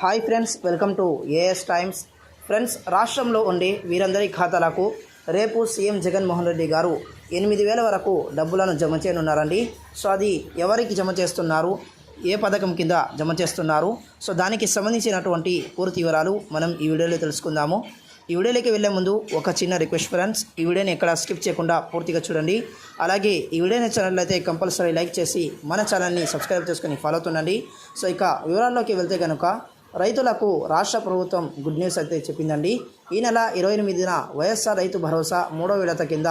Hi friends welcome to AS times friends రాష్ట్రంలో ఉండే వీరందరి ఖాతాలకు రేపు సీఎం జగన్మోహన్ రెడ్డి గారు ఎనిమిది వేల వరకు డబ్బులను జమ చేయనున్నారండి. సో అది ఎవరికి జమ చేస్తున్నారు? ఏ పథకం కింద జమ చేస్తున్నారు? సో దానికి సంబంధించినటువంటి పూర్తి వివరాలు మనం ఈ వీడియోలో తెలుసుకుందాము. ఈ వీడియోలోకి వెళ్ళే ముందు ఒక చిన్న రిక్వెస్ట్ ఫ్రెండ్స్ ఈ వీడియోని ఎక్కడ స్కిప్ చేయకుండా పూర్తిగా చూడండి. అలాగే ఈ విడైన ఛానల్ అయితే కంపల్సరీ లైక్ చేసి మన ఛానల్ని సబ్స్క్రైబ్ చేసుకుని ఫాలో అవుతుండండి. సో ఇక వివరాల్లోకి వెళ్తే కనుక రైతులకు రాష్ట్ర ప్రభుత్వం గుడ్ న్యూస్ అయితే చెప్పిందండి. ఈ నెల ఇరవై ఎనిమిదిన వైఎస్ఆర్ రైతు భరోసా మూడో విడత కింద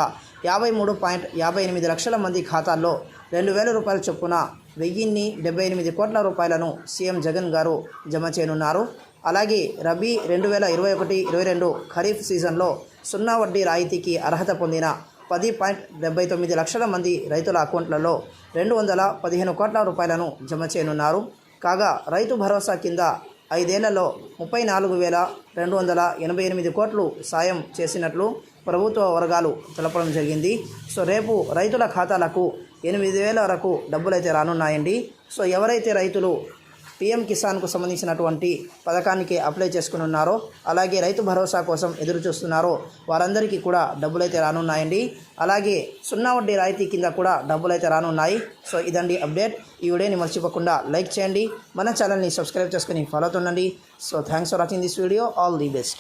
యాభై మూడు పాయింట్ యాభై ఎనిమిది లక్షల మంది ఖాతాల్లో రెండు వేల రూపాయల చొప్పున వెయ్యిన్ని డెబ్బై ఎనిమిది కోట్ల రూపాయలను సీఎం జగన్ గారు జమ చేయనున్నారు. అలాగే రబీ రెండు వేల ఇరవై ఒకటి ఇరవై రెండు ఖరీఫ్ సీజన్లో సున్నా వడ్డీ రాయితీకి అర్హత పొందిన పది పాయింట్ డెబ్బై తొమ్మిది లక్షల మంది రైతుల అకౌంట్లలో రెండు వందల పదిహేను కోట్ల రూపాయలను జమ చేయనున్నారు. కాగా రైతు భరోసా కింద ఐదేళ్ళలో ముప్పై నాలుగు వేల రెండు వందల ఎనభై ఎనిమిది కోట్లు సాయం చేసినట్లు ప్రభుత్వ వర్గాలు తెలపడం జరిగింది. సో రేపు రైతుల ఖాతాలకు ఎనిమిది వేల వరకు డబ్బులైతే రానున్నాయండి. సో ఎవరైతే రైతులు పిఎం కిసాన్కు సంబంధించినటువంటి పథకానికి అప్లై చేసుకుని ఉన్నారో అలాగే రైతు భరోసా కోసం ఎదురు చూస్తున్నారో. వారందరికీ కూడా డబ్బులైతే రానున్నాయండి. అలాగే సున్నా వడ్డీ రాయితీ కింద కూడా డబ్బులైతే రానున్నాయి. సో ఇదండి అప్డేట్. ఈ వీడియోని మర్చిపోకుండా లైక్ చేయండి. మన ఛానల్ని సబ్స్క్రైబ్ చేసుకుని follow అవుతుండండి. So thanks for watching this video. All the best.